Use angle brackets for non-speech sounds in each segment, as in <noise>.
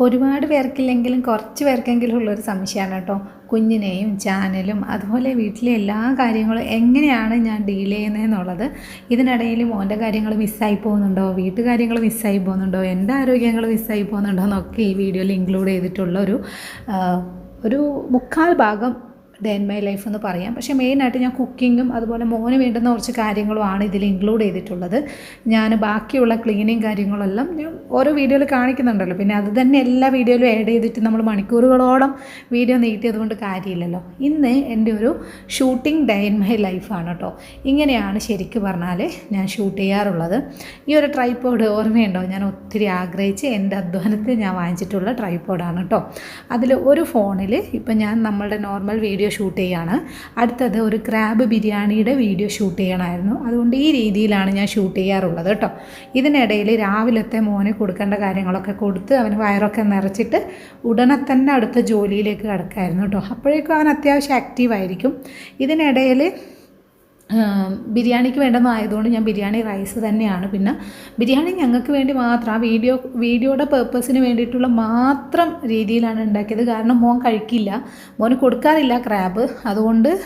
ഒരുപാട് പേർക്കില്ലെങ്കിലും കുറച്ച് പേർക്കെങ്കിലും ഉള്ളൊരു സംശയമാണ് കേട്ടോ. കുഞ്ഞിനെയും ചാനലും അതുപോലെ വീട്ടിലെ എല്ലാ കാര്യങ്ങളും എങ്ങനെയാണ് ഞാൻ ഡീൽ ചെയ്യുന്നതെന്നുള്ളത്. ഇതിനിടയിൽ മോന്റെ കാര്യങ്ങൾ മിസ്സായി പോകുന്നുണ്ടോ? വീട്ടുകാര്യങ്ങൾ മിസ്സായി പോകുന്നുണ്ടോ? എന്റെ ആരോഗ്യങ്ങൾ മിസ്സായി പോകുന്നുണ്ടോ? എന്നൊക്കെ ഈ വീഡിയോയിൽ ഇൻക്ലൂഡ് ചെയ്തിട്ടുള്ള ഒരു ഒരു മുക്കാൽ ഭാഗം ഡേ ഇൻ മൈ ലൈഫ് എന്ന് പറയാം. പക്ഷേ മെയിനായിട്ട് ഞാൻ കുക്കിങ്ങും അതുപോലെ മോന് വേണ്ടുന്ന കുറച്ച് കാര്യങ്ങളുമാണ് ഇതിൽ ഇൻക്ലൂഡ് ചെയ്തിട്ടുള്ളത്. ഞാൻ ബാക്കിയുള്ള ക്ലീനിങ് കാര്യങ്ങളെല്ലാം ഞാൻ ഓരോ വീഡിയോയിൽ കാണിക്കുന്നുണ്ടല്ലോ. പിന്നെ അത് തന്നെ എല്ലാ വീഡിയോയിലും ആഡ് ചെയ്തിട്ട് നമ്മൾ മണിക്കൂറുകളോളം വീഡിയോ നീട്ടിയത് കൊണ്ട് കാര്യമില്ലല്ലോ. ഇന്ന് എന്റെ ഒരു ഷൂട്ടിംഗ് ഡേ ഇൻ മൈ ലൈഫാണ് കേട്ടോ ഇങ്ങനെയാണ് ശരിക്കും പറഞ്ഞാൽ ഞാൻ ഷൂട്ട് ചെയ്യാറുള്ളത്. ഈ ഒരു ട്രൈപ്പോഡ് ഓർമ്മയുണ്ടോ? ഞാൻ ഒത്തിരി ആഗ്രഹിച്ച് എന്റെ അധ്വാനത്തിൽ ഞാൻ വാങ്ങിച്ചിട്ടുള്ള ട്രൈപ്പോഡാണ് കേട്ടോ അതിൽ ഒരു ഫോണിൽ ഇപ്പം ഞാൻ നമ്മളുടെ നോർമൽ വീഡിയോ ഷൂട്ട് ചെയ്യാണ്. അടുത്തത് ഒരു ക്രാബ് ബിരിയാണിയുടെ വീഡിയോ ഷൂട്ട് ചെയ്യണമായിരുന്നു. അതുകൊണ്ട് ഈ രീതിയിലാണ് ഞാൻ ഷൂട്ട് ചെയ്യാറുള്ളത് കേട്ടോ. ഇതിനിടയിൽ രാവിലത്തെ മോനെ കൊടുക്കേണ്ട കാര്യങ്ങളൊക്കെ കൊടുത്ത് അവന് വയറൊക്കെ നിറച്ചിട്ട് ഉടനെ തന്നെ അടുത്ത ജോലിയിലേക്ക് കിടക്കായിരുന്നു കേട്ടോ. അപ്പോഴേക്കും അവൻ അത്യാവശ്യം ആക്റ്റീവായിരിക്കും ഇതിനിടയിൽ ബിരിയാണിക്ക് വേണ്ടതായതുകൊണ്ട് ഞാൻ ബിരിയാണി റൈസ് തന്നെയാണ്. പിന്നെ ബിരിയാണി ഞങ്ങൾക്ക് വേണ്ടി മാത്രം ആ വീഡിയോ വീഡിയോയുടെ പേർപ്പസിന് വേണ്ടിയിട്ടുള്ള മാത്രം രീതിയിലാണ് ഉണ്ടാക്കിയത്. കാരണം മോൻ കഴിക്കില്ല. മോന് കൊടുക്കാറില്ല ക്രാബ് അതുകൊണ്ട്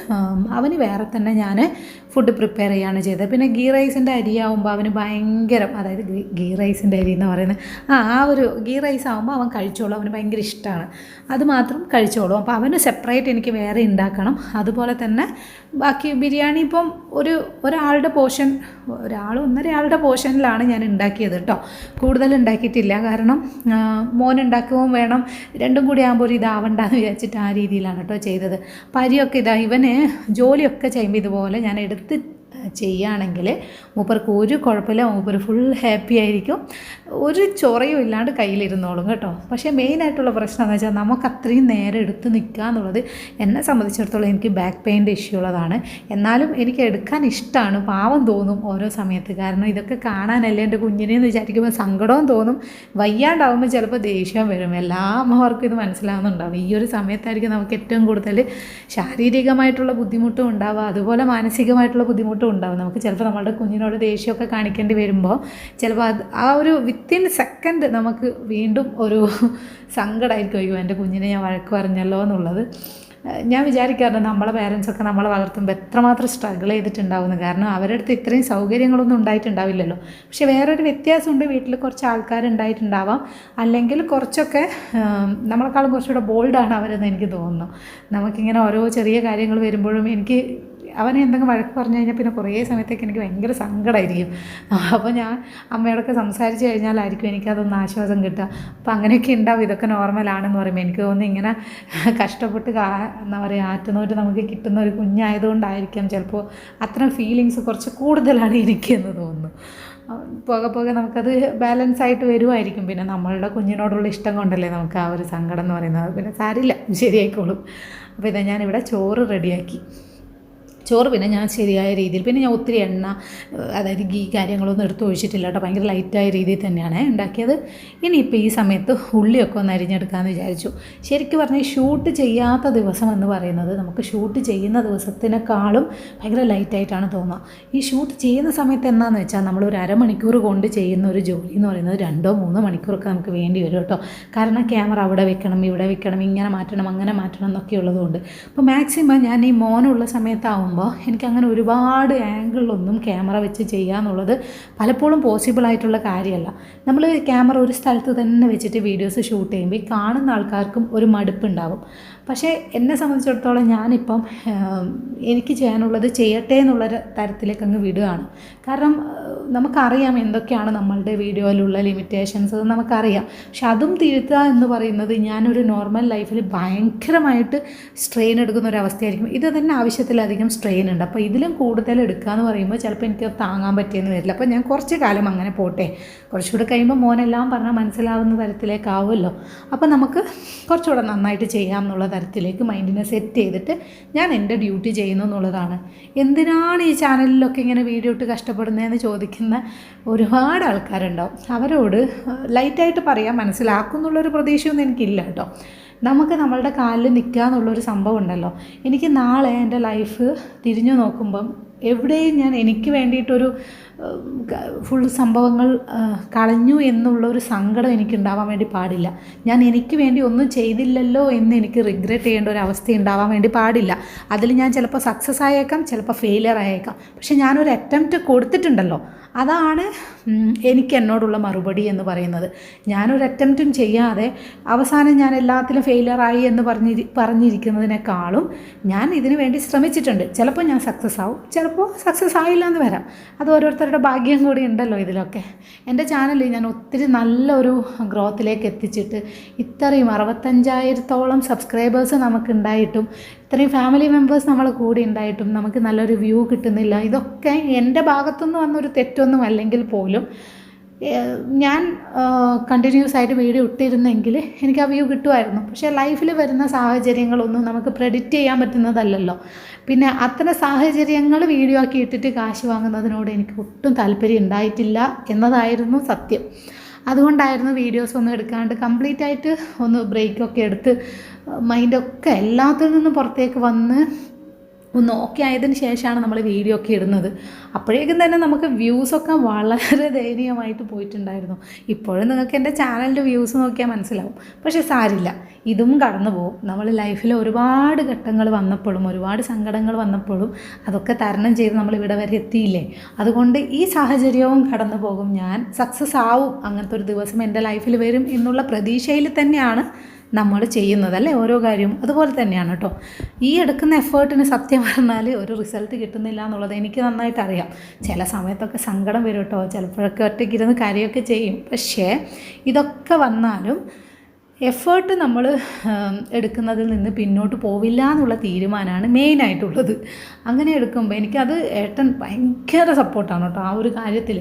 അവന് വേറെ തന്നെ ഞാൻ ഫുഡ് പ്രിപ്പയർ ചെയ്യാണ് ചെയ്തത്. പിന്നെ ഗീ റൈസിന്റെ അരിയാവുമ്പോൾ അവന് ഭയങ്കരം അതായത് ഗീ- ഗീ റൈസിന്റെ അരി എന്ന് പറയുന്നത്. ആ ആ ഒരു ഗീ റൈസ് ആകുമ്പോൾ അവൻ കഴിച്ചോളും. അവന് ഭയങ്കര ഇഷ്ടമാണ് അത് മാത്രം കഴിച്ചോളും. അപ്പോൾ അവന് സെപ്പറേറ്റ് എനിക്ക് വേറെ ഉണ്ടാക്കണം. അതുപോലെ തന്നെ ബാക്കി ബിരിയാണി ഇപ്പം ഒരു ഒരാളുടെ പോർഷൻ ഒരാൾ ഒന്നരയാളുടെ പോർഷനിലാണ് ഞാൻ ഉണ്ടാക്കിയത് കേട്ടോ. കൂടുതൽ ഉണ്ടാക്കിയിട്ടില്ല. കാരണം മോൻ ഉണ്ടാക്കുകയും വേണം. രണ്ടും കൂടി ആകുമ്പോൾ ഒരു ഇതാവണ്ട എന്ന് വിചാരിച്ചിട്ട് ആ രീതിയിലാണ് കേട്ടോ ചെയ്തത്. പരിയൊക്കെ ഇതാ ഇവന് ജോലിയൊക്കെ ചെയ്യുമ്പോൾ ഇതുപോലെ ഞാൻ എടുത്ത് ചെയ്യുകയാണെങ്കിൽ മൂപ്പർക്ക് ഒരു കുഴപ്പമില്ല. മൂപ്പർ ഫുൾ ഹാപ്പി ആയിരിക്കും. ഒരു ചൊറയും ഇല്ലാണ്ട് കയ്യിലിരുന്നോളും കേട്ടോ. പക്ഷേ മെയിനായിട്ടുള്ള പ്രശ്നം എന്ന് വെച്ചാൽ നമുക്ക് അത്രയും നേരം എടുത്ത് നിൽക്കുക എന്നുള്ളത് എന്നെ സംബന്ധിച്ചിടത്തോളം എനിക്ക് ബാക്ക് പെയിന്റെ ഇഷ്യൂ ഉള്ളതാണ്. എന്നാലും എനിക്ക് എടുക്കാൻ ഇഷ്ടമാണ് പാവം തോന്നും ഓരോ സമയത്ത്. കാരണം ഇതൊക്കെ കാണാനല്ലേ എന്റെ കുഞ്ഞിനെ എന്ന് വിചാരിക്കുമ്പോൾ സങ്കടവും തോന്നും. വയ്യാണ്ടാവുമ്പോൾ ചിലപ്പോൾ ദേഷ്യം വരും. എല്ലാ അമ്മമാർക്കും ഇത് മനസ്സിലാവുന്നുണ്ടാവും. ഈ ഒരു സമയത്തായിരിക്കും നമുക്ക് ഏറ്റവും കൂടുതൽ ശാരീരികമായിട്ടുള്ള ബുദ്ധിമുട്ടും ഉണ്ടാവുക. അതുപോലെ മാനസികമായിട്ടുള്ള ബുദ്ധിമുട്ടും ഉണ്ടാവും. നമുക്ക് ചിലപ്പോൾ നമ്മളുടെ കുഞ്ഞിനോട് ദേഷ്യമൊക്കെ കാണിക്കേണ്ടി വരുമ്പോൾ ചിലപ്പോൾ ആ ഒരു വിത്തിൻ സെക്കൻഡ് നമുക്ക് വീണ്ടും ഒരു സങ്കടമായിരിക്കും അയ്യോ എന്റെ കുഞ്ഞിനെ ഞാൻ വഴക്ക് പറഞ്ഞല്ലോ എന്നുള്ളത്. ഞാൻ വിചാരിക്കാറുണ്ട് നമ്മളെ പേരൻസൊക്കെ നമ്മളെ വളർത്തുമ്പോൾ എത്രമാത്രം സ്ട്രഗിൾ ചെയ്തിട്ടുണ്ടാവുന്നു കാരണം അവരുടെ അടുത്ത് ഇത്രയും സൗകര്യങ്ങളൊന്നും ഉണ്ടായിട്ടുണ്ടാവില്ലല്ലോ. പക്ഷെ വേറൊരു വ്യത്യാസമുണ്ട് വീട്ടിൽ കുറച്ച് ആൾക്കാരുണ്ടായിട്ടുണ്ടാവാം. അല്ലെങ്കിൽ കുറച്ചൊക്കെ നമ്മളെക്കാളും കുറച്ചുകൂടെ ബോൾഡാണ് അവരെന്ന് എനിക്ക് തോന്നുന്നു. നമുക്കിങ്ങനെ ഓരോ ചെറിയ കാര്യങ്ങൾ വരുമ്പോഴും എനിക്ക് അവനെ എന്തെങ്കിലും വഴക്ക് പറഞ്ഞു കഴിഞ്ഞാൽ പിന്നെ കുറേ സമയത്തേക്ക് എനിക്ക് ഭയങ്കര സങ്കടമായിരിക്കും അപ്പോൾ ഞാൻ അമ്മയോടൊക്കെ സംസാരിച്ച് കഴിഞ്ഞാലായിരിക്കും എനിക്കതൊന്ന് ആശ്വാസം കിട്ടുക. അപ്പോൾ അങ്ങനെയൊക്കെ ഉണ്ടാവും. ഇതൊക്കെ നോർമലാണെന്ന് പറയുമ്പോൾ എനിക്ക് തോന്നുന്നു ഇങ്ങനെ കഷ്ടപ്പെട്ട് കാ എന്താ പറയുക ആറ്റുന്നവർ നമുക്ക് കിട്ടുന്ന ഒരു കുഞ്ഞായതുകൊണ്ടായിരിക്കാം ചിലപ്പോൾ അത്ര ഫീലിങ്സ് കുറച്ച് കൂടുതലാണ് എനിക്കെന്ന് തോന്നുന്നു. പോകെ പോകെ നമുക്കത് ബാലൻസ് ആയിട്ട് വരുമായിരിക്കും. പിന്നെ നമ്മളുടെ കുഞ്ഞിനോടുള്ള ഇഷ്ടം കൊണ്ടല്ലേ നമുക്ക് ആ ഒരു സങ്കടം എന്ന് പറയുന്നത്. പിന്നെ സാരില്ല ശരിയായിക്കോളും. അപ്പോൾ ഇതാ ഞാനിവിടെ ചോറ് റെഡിയാക്കി ചോറ് പിന്നെ ഞാൻ ശരിയായ രീതിയിൽ പിന്നെ ഞാൻ ഒത്തിരി എണ്ണ അതായത് ഗീ കാര്യങ്ങളൊന്നും എടുത്ത് ഒഴിച്ചിട്ടില്ല കേട്ടോ. ഭയങ്കര ലൈറ്റായ രീതിയിൽ തന്നെയാണ് ഉണ്ടാക്കിയത്. ഇനിയിപ്പോൾ ഈ സമയത്ത് ഉള്ളിയൊക്കെ ഒന്ന് അരിഞ്ഞെടുക്കാമെന്ന് വിചാരിച്ചു. ശരിക്കും പറഞ്ഞാൽ ഷൂട്ട് ചെയ്യാത്ത ദിവസം എന്ന് പറയുന്നത് നമുക്ക് ഷൂട്ട് ചെയ്യുന്ന ദിവസത്തിനേക്കാളും ഭയങ്കര ലൈറ്റായിട്ടാണ് തോന്നുക. ഈ ഷൂട്ട് ചെയ്യുന്ന സമയത്ത് എന്താണെന്ന് വെച്ചാൽ നമ്മൾ ഒരു അരമണിക്കൂർ കൊണ്ട് ചെയ്യുന്ന ഒരു ജോലി എന്ന് പറയുന്നത് രണ്ടോ മൂന്നോ മണിക്കൂറൊക്കെ നമുക്ക് വേണ്ടി വരും കേട്ടോ. കാരണം ക്യാമറ അവിടെ വെക്കണം ഇവിടെ വെക്കണം ഇങ്ങനെ മാറ്റണം അങ്ങനെ മാറ്റണം എന്നൊക്കെ ഉള്ളതുകൊണ്ട് അപ്പോൾ മാക്സിമം ഞാൻ ഈ മോനുള്ള സമയത്താവുമ്പോൾ എനിക്ക് അങ്ങനെ ഒരുപാട് ആംഗിളിലൊന്നും ക്യാമറ വെച്ച് ചെയ്യുക എന്നുള്ളത് പലപ്പോഴും പോസിബിൾ ആയിട്ടുള്ള കാര്യമല്ല. നമ്മൾ ക്യാമറ ഒരു സ്ഥലത്ത് തന്നെ വെച്ചിട്ട് വീഡിയോസ് ഷൂട്ട് ചെയ്യുമ്പോൾ കാണുന്ന ആൾക്കാർക്കും ഒരു മടുപ്പുണ്ടാവും. പക്ഷേ എന്നെ സംബന്ധിച്ചിടത്തോളം ഞാനിപ്പം എനിക്ക് ചെയ്യാനുള്ളത് ചെയ്യട്ടെ എന്നുള്ളൊരു തരത്തിലേക്ക് അങ്ങ് വിടുകയാണ്. കാരണം നമുക്കറിയാം എന്തൊക്കെയാണ് നമ്മളുടെ വീഡിയോയിലുള്ള ലിമിറ്റേഷൻസ് നമുക്കറിയാം. പക്ഷെ അതും തിരുത്തുക എന്ന് പറയുന്നത് ഞാനൊരു നോർമൽ ലൈഫിൽ ഭയങ്കരമായിട്ട് സ്ട്രെയിൻ എടുക്കുന്ന ഒരു അവസ്ഥയായിരിക്കും. ഇത് തന്നെ ആവശ്യത്തിലധികം സ്ട്രെയിൻ ഉണ്ട്. അപ്പോൾ ഇതിലും കൂടുതൽ എടുക്കുക എന്ന് പറയുമ്പോൾ ചിലപ്പോൾ എനിക്ക് താങ്ങാൻ പറ്റിയെന്ന് വരില്ല. അപ്പോൾ ഞാൻ കുറച്ച് കാലം അങ്ങനെ പോട്ടെ. കുറച്ചുകൂടെ കഴിയുമ്പോൾ മോനെല്ലാം പറഞ്ഞാൽ മനസ്സിലാവുന്ന തരത്തിലേക്കാവുമല്ലോ അപ്പോൾ നമുക്ക് കുറച്ചുകൂടെ നന്നായിട്ട് ചെയ്യാം എന്നുള്ള തരത്തിലേക്ക് മൈൻഡിനെ സെറ്റ് ചെയ്തിട്ട് ഞാൻ എന്റെ ഡ്യൂട്ടി ചെയ്യുന്നു എന്നുള്ളതാണ്. എന്തിനാണ് ഈ ചാനലിലൊക്കെ ഇങ്ങനെ വീഡിയോ ഇട്ട് കഷ്ടപ്പെടുന്നതെന്ന് ചോദിക്കുന്ന ഒരുപാട് ആൾക്കാരുണ്ടാവും. അവരോട് ലൈറ്റായിട്ട് പറയാൻ മനസ്സിലാക്കും എന്നുള്ളൊരു പ്രതീക്ഷയൊന്നും എനിക്കില്ല കേട്ടോ. നമുക്ക് നമ്മളുടെ കാലിൽ നിൽക്കുക എന്നുള്ളൊരു സംഭവം ഉണ്ടല്ലോ. എനിക്ക് നാളെ എന്റെ ലൈഫ് തിരിഞ്ഞു നോക്കുമ്പം എവിടെയും ഞാൻ എനിക്ക് വേണ്ടിയിട്ടൊരു ഫുൾ സംഭവങ്ങൾ കളഞ്ഞു എന്നുള്ള ഒരു സങ്കടം എനിക്ക് ഉണ്ടാവാൻ വേണ്ടി പാടില്ല. ഞാൻ എനിക്ക് വേണ്ടി ഒന്നും ചെയ്തില്ലല്ലോ എന്ന് എനിക്ക് റിഗ്രറ്റ് ചെയ്യേണ്ട ഒരു അവസ്ഥ ഉണ്ടാവാൻ വേണ്ടി പാടില്ല. അതിൽ ഞാൻ ചിലപ്പോൾ സക്സസ് ആയേക്കാം ചിലപ്പോൾ ഫെയിലിയർ ആയേക്കാം. പക്ഷെ ഞാനൊരു അറ്റംപ്റ്റ് കൊടുത്തിട്ടുണ്ടല്ലോ. അതാണ് എനിക്ക് എന്നോടുള്ള മറുപടി എന്ന് പറയുന്നത്. ഞാനൊരു അറ്റംപ്റ്റും ചെയ്യാതെ അവസാനം ഞാൻ എല്ലാത്തിലും ഫെയിലിയർ ആയി എന്ന് പറഞ്ഞിരി പറഞ്ഞിരിക്കുന്നതിനേക്കാളും ഞാൻ ഇതിനു വേണ്ടി ശ്രമിച്ചിട്ടുണ്ട്. ചിലപ്പോൾ ഞാൻ സക്സസ് ആവും ചിലപ്പോൾ സക്സസ് ആയില്ല എന്ന് വരാം. അത് ഓരോരുത്തരുടെ ഭാഗ്യം കൂടി ഉണ്ടല്ലോ ഇതിലൊക്കെ. എന്റെ ചാനലിൽ ഞാൻ ഒത്തിരി നല്ലൊരു ഗ്രോത്തിലേക്ക് എത്തിച്ചിട്ട് ഇത്രയും അറുപത്തഞ്ചായിരത്തോളം സബ്സ്ക്രൈബേഴ്സ് നമുക്കുണ്ടായിട്ടും ഇത്രയും ഫാമിലി മെമ്പേഴ്സ് നമ്മൾ കൂടെ ഉണ്ടായിട്ടും നമുക്ക് നല്ലൊരു വ്യൂ കിട്ടുന്നില്ല. ഇതൊക്കെ എന്റെ ഭാഗത്തുനിന്ന് വന്നൊരു തെറ്റൊന്നും അല്ലെങ്കിൽ പോലും ഞാൻ കണ്ടിന്യൂസ് ആയിട്ട് വീഡിയോ ഇട്ടിരുന്നെങ്കിൽ എനിക്ക് ആ വ്യൂ കിട്ടുമായിരുന്നു. പക്ഷേ ലൈഫിൽ വരുന്ന സാഹചര്യങ്ങളൊന്നും നമുക്ക് പ്രെഡിക്റ്റ് ചെയ്യാൻ പറ്റുന്നതല്ലല്ലോ. പിന്നെ അത്തരം സാഹചര്യങ്ങൾ വീഡിയോ ആക്കി ഇട്ടിട്ട് കാശ് വാങ്ങുന്നതിനോട് എനിക്ക് ഒട്ടും താല്പര്യം ഉണ്ടായിട്ടില്ല എന്നതായിരുന്നു സത്യം. അതുകൊണ്ടായിരുന്നു വീഡിയോസ് ഒന്നും എടുക്കാണ്ട് കംപ്ലീറ്റ് ആയിട്ട് ഒന്ന് ബ്രേക്കൊക്കെ എടുത്ത് മൈൻഡൊക്കെ എല്ലാത്തിൽ നിന്നും പുറത്തേക്ക് വന്ന് ഒന്ന് ഓക്കെ ആയതിന് ശേഷമാണ് നമ്മൾ വീഡിയോ ഒക്കെ ഇടുന്നത്. അപ്പോഴേക്കും തന്നെ നമുക്ക് വ്യൂസൊക്കെ വളരെ ദയനീയമായിട്ട് പോയിട്ടുണ്ടായിരുന്നു. ഇപ്പോഴും നിങ്ങൾക്ക് എന്റെ ചാനലിന്റെ വ്യൂസ് നോക്കിയാൽ മനസ്സിലാവും. പക്ഷേ സാരില്ല ഇതും കടന്നു പോകും. നമ്മൾ ലൈഫിൽ ഒരുപാട് ഘട്ടങ്ങൾ വന്നപ്പോഴും ഒരുപാട് സങ്കടങ്ങൾ വന്നപ്പോഴും അതൊക്കെ തരണം ചെയ്ത് നമ്മൾ ഇവിടെ വരെ എത്തിയില്ലേ? അതുകൊണ്ട് ഈ സാഹചര്യവും കടന്നു പോകും. ഞാൻ സക്സസ് ആവും അങ്ങനത്തെ ഒരു ദിവസം എന്റെ ലൈഫിൽ വരും എന്നുള്ള പ്രതീക്ഷയിൽ തന്നെയാണ് നമ്മൾ ചെയ്യുന്നത് അല്ലേ ഓരോ കാര്യവും? അതുപോലെ തന്നെയാണ് കേട്ടോ ഈ എടുക്കുന്ന എഫേർട്ടിന് സത്യം പറഞ്ഞാൽ ഒരു റിസൾട്ട് കിട്ടുന്നില്ല എന്നുള്ളത് എനിക്ക് നന്നായിട്ട് അറിയാം ചില സമയത്തൊക്കെ സങ്കടം വരും കേട്ടോ ചിലപ്പോഴൊക്കെ ഒറ്റയ്ക്ക് ഇരുന്ന് കാര്യമൊക്കെ ചെയ്യും. പക്ഷേ ഇതൊക്കെ വന്നാലും എഫേർട്ട് നമ്മൾ എടുക്കുന്നതിൽ നിന്ന് പിന്നോട്ട് പോവില്ല എന്നുള്ള തീരുമാനമാണ് മെയിനായിട്ടുള്ളത്. അങ്ങനെ എടുക്കുമ്പോൾ എനിക്കത് ഏട്ടൻ ഭയങ്കര സപ്പോർട്ടാണ് കേട്ടോ. ആ ഒരു കാര്യത്തിൽ